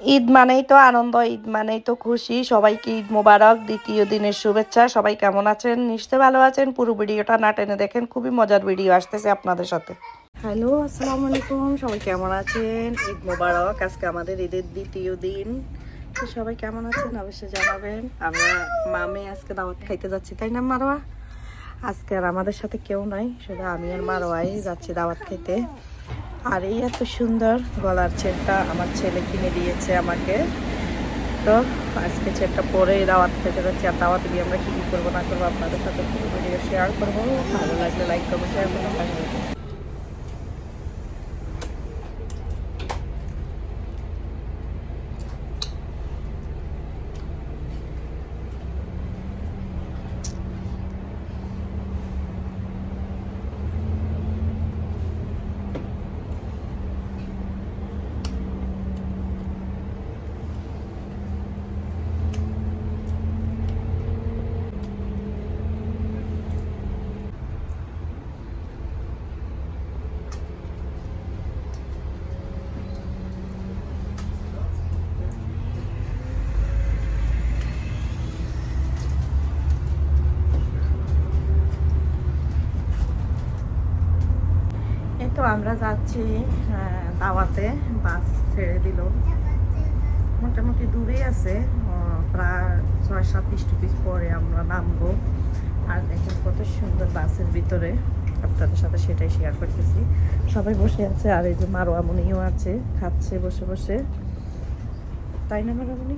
ঈদ মানেই তো আনন্দ, ঈদ মানেই তো খুশি। সবাইকে ঈদ মোবারক, দ্বিতীয় দিনের শুভেচ্ছা। সবাই কেমন আছেন? নিশ্চয় ভালো আছেন। পুরো ভিডিওটা না টেনে দেখেন, খুবই মজার ভিডিও আসতেছে আপনাদের সাথে। হ্যালো, আসসালামু আলাইকুম। সবাই কেমন আছেন? ঈদ মোবারক, আজকে আমাদের ঈদের দ্বিতীয় দিন। তো সবাই কেমন আছেন? অবশ্যই জানাবেন। আমরা মামে আজকে দাওয়াত খাইতে যাচ্ছি, তাই না, মারোয়া? আজকে আর আমাদের সাথে কেউ নাই, শুধু আমি আর মারোয়াই যাচ্ছি দাওয়াত খেতে আর এই এত সুন্দর গলার চেনটা আমার ছেলে কিনে দিয়েছে আমাকে। তো আজকে চেনটা পরে দাওয়াত খেতে যাচ্ছি, আর দাওয়াত দিয়ে আমরা কী কী করব না করব আপনাদের সাথে ভিডিও শেয়ার করব। ভালো লাগলে লাইক করব শেয়ার করব আমরা যাচ্ছি আহ, দাওয়াতে বাস ছেড়ে দিল। মোটামুটি দূরেই আছে প্রায় ছয় সাত স্টপিস পরে আমরা নামবো। আর দেখেন কত সুন্দর বাসের ভিতরে আপনাদের সাথে সেটাই শেয়ার করতেছি। সবাই বসে আছে আর এই যে মারোয়ামনিও আছে খাচ্ছে বসে বসে। তাই না মারোয়ামনি?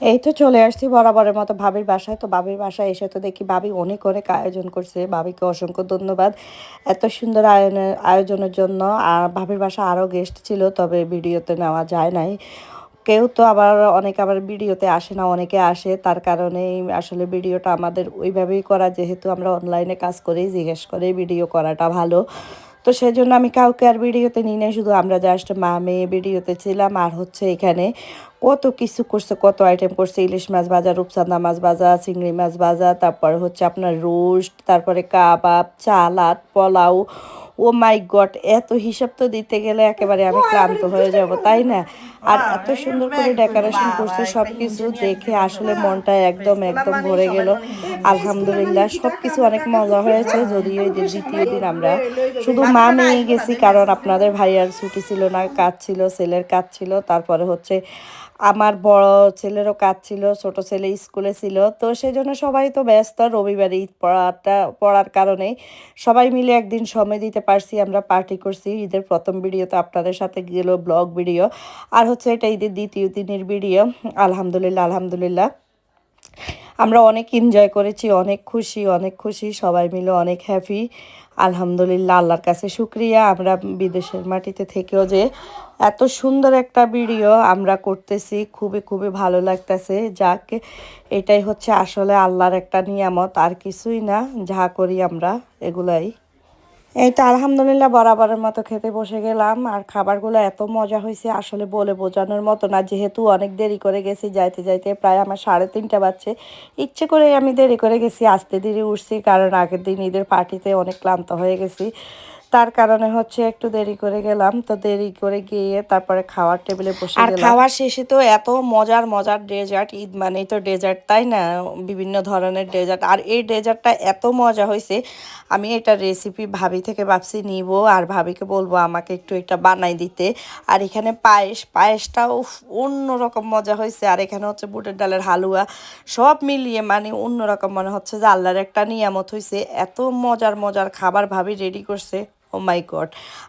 এই তো চলে আসছি বরাবরের মতো ভাবির বাসায়। তো ভাবির বাসায় এসে তো দেখি ভাবি অনেক অনেক আয়োজন করছে। ভাবিকে অসংখ্য ধন্যবাদ এত সুন্দর আয়োজনের আয়োজনের জন্য। আর ভাবির বাসা আরও গেস্ট ছিল, তবে ভিডিওতে নেওয়া যায় নাই। কেউ তো আবার অনেক আবার ভিডিওতে আসে না, অনেকে আসে। তার কারণেই আসলে ভিডিওটা আমাদের ওইভাবেই করা। যেহেতু আমরা অনলাইনে কাজ করেই জিজ্ঞেস করেই ভিডিও করাটা ভালো। তো সেই জন্য আমি কাউকে আর ভিডিওতে নিই নাই। শুধু আমরা জাস্ট মা মেয়ে ভিডিওতে ছিলাম। আর হচ্ছে এখানে কত কিছু করছে, কত আইটেম করছে, ইলিশ মাছ ভাজা, রূপচাঁদা মাছ ভাজা, চিংড়ি মাছ ভাজা, তারপরে হচ্ছে আপনার রোস্ট, তারপরে কাবাব, চালাদ, পোলাও। ও মাই গড, এত হিসাব তো দিতে গেলে একেবারে আমি ক্লান্ত হয়ে যাব, তাই না? আর এত সুন্দর করে ডেকোরেশন করছে সব কিছু দেখে আসলে মনটা একদম একদম ভরে গেল। আলহামদুলিল্লাহ সব কিছু অনেক মজা হয়েছে, যদিও এই দ্বিতীয় দিন আমরা শুধু মা মেয়ে গেছি, কারণ আপনাদের ভাইয়ার ছুটি ছিল না, কাজ ছিল, ছেলের কাজ ছিল, তারপরে হচ্ছে আমার বড় ছেলেরও কাজ ছিল, ছোট ছেলে স্কুলে ছিল। তো সেই জন্য সবাই তো ব্যস্ত, রবিবারে ঈদ পড়াটা, পড়ার কারণে। সবাই মিলে একদিন সময় দিতে পারছি, আমরা পার্টি করছি। ঈদের প্রথম ভিডিও তো আপনাদের সাথে গেল ব্লগ ভিডিও আর হচ্ছে এটা ঈদের দ্বিতীয় দিনের ভিডিও আলহামদুলিল্লাহ আলহামদুলিল্লাহ। আমরা অনেক এনজয় করেছি, অনেক খুশি অনেক খুশি, সবাই মিলে অনেক হ্যাপি আলহামদুলিল্লাহ, আল্লাহর কাছে শুক্রিয়া। আমরা বিদেশের মাটিতে থেকেও যে এত সুন্দর একটা ভিডিও আমরা করতেছি, খুবই খুবই ভালো লাগতেছে। যাক, এটাই হচ্ছে আসলে আল্লাহর একটা নিয়ামত, আর কিছুই না, যা করি আমরা, এগুলাই। এই তো আলহামদুলিল্লাহ বরাবরের মতো খেতে বসে গেলাম, আর খাবারগুলো এত মজা হয়েছে, আসলে বলে বোঝানোর মতো না, যেহেতু অনেক দেরি করে গেছি, যাইতে যাইতে প্রায় আমার সাড়ে তিনটা বাজছে। ইচ্ছে করে আমি দেরি করে গেছি, আসতে দেরি উঠছি, কারণ আগের দিন ঈদের পার্টিতে অনেক ক্লান্ত হয়ে গেছি। তার কারণে হচ্ছে একটু দেরি করে গেলাম। তো দেরি করে গিয়ে তারপরে খাওয়ার টেবিলে বসে আর খাওয়ার শেষে তো এত মজার মজার ডেজার্ট ঈদ মানেই তো ডেজার্ট তাই না? বিভিন্ন ধরনের ডেজার্ট আর এই ডেজার্টটা এত মজা হয়েছে আমি এটা রেসিপি ভাবি থেকে ভাবছি নিব আর ভাবিকে বলব আমাকে একটু একটা বানাই দিতে। আর এখানে পায়েস পায়েসটাও অন্যরকম মজা হয়েছে। আর এখানে হচ্ছে বুটের ডালের হালুয়া সব মিলিয়ে মানে অন্যরকম মনে হচ্ছে। যে আল্লাহর একটা নিয়ামত হয়েছে এত মজার মজার খাবার ভাবি রেডি করছে। ও মাই গড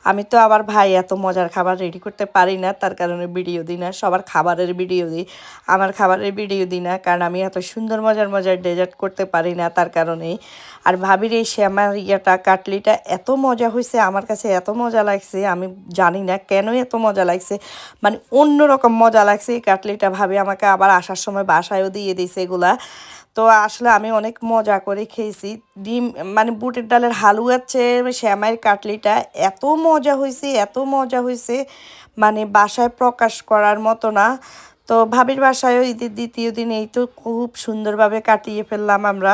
আমি তো আবার ভাই এত মজার খাবার রেডি করতে পারি না, তার কারণে ভিডিও দিই না। সবার খাবারের ভিডিও দিই, আমার খাবারের ভিডিও দিই না, কারণ আমি এত সুন্দর, মজার মজার ডেজার্ট করতে পারি না, তার কারণেই। আর ভাবির এই শ্যামার ইয়াটা, কাটলিটা এত মজা হয়েছে আমার কাছে এত মজা লাগছে, আমি জানি না কেন এত মজা লাগছে। মানে অন্যরকম মজা লাগছে এই কাটলিটা, ভাবি আমাকে আবার আসার সময় বাসায়ও দিয়ে দিয়েছে এগুলা। তো আসলে আমি অনেক মজা করে খেয়েছি। ডিম মানে বুটের ডালের হালুয়ার চেয়ে শ্যামাইয়ের কাটলিটা এত মজা হয়েছে এত মজা হয়েছে মানে বাসায় প্রকাশ করার মতো না। তো ভাবির বাসায়ও ঈদের দ্বিতীয় দিন এই তো খুব সুন্দরভাবে কাটিয়ে ফেললাম আমরা।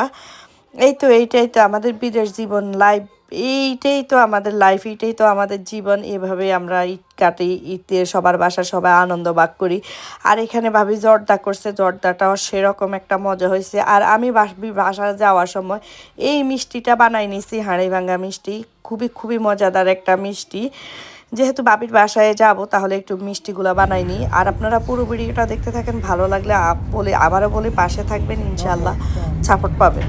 এই তো, এইটাই তো আমাদের বিদেশ জীবন লাইফ এইটাই তো আমাদের লাইফ এইটাই তো আমাদের জীবন। এভাবে আমরা ঈদ কাটি, ঈদে সবার বাসা সবাই আনন্দ ভাগ করি। আর এখানে ভাবি জর্দা করছে, জর্দাটাও সেরকম একটা মজা হয়েছে। আর আমি বাসা যাওয়ার সময় এই মিষ্টিটা বানাই নিছি হাঁড়ি ভাঙ্গা মিষ্টি। খুবই খুবই মজাদার একটা মিষ্টি। যেহেতু বাবির বাসায় যাব, তাহলে একটু মিষ্টিগুলো বানাই নিই। আর আপনারা পুরো ভিডিওটা দেখতে থাকেন, ভালো লাগলে বলে, আবারও বলে, পাশে থাকবেন ইনশাল্লাহ সাপোর্ট পাবেন।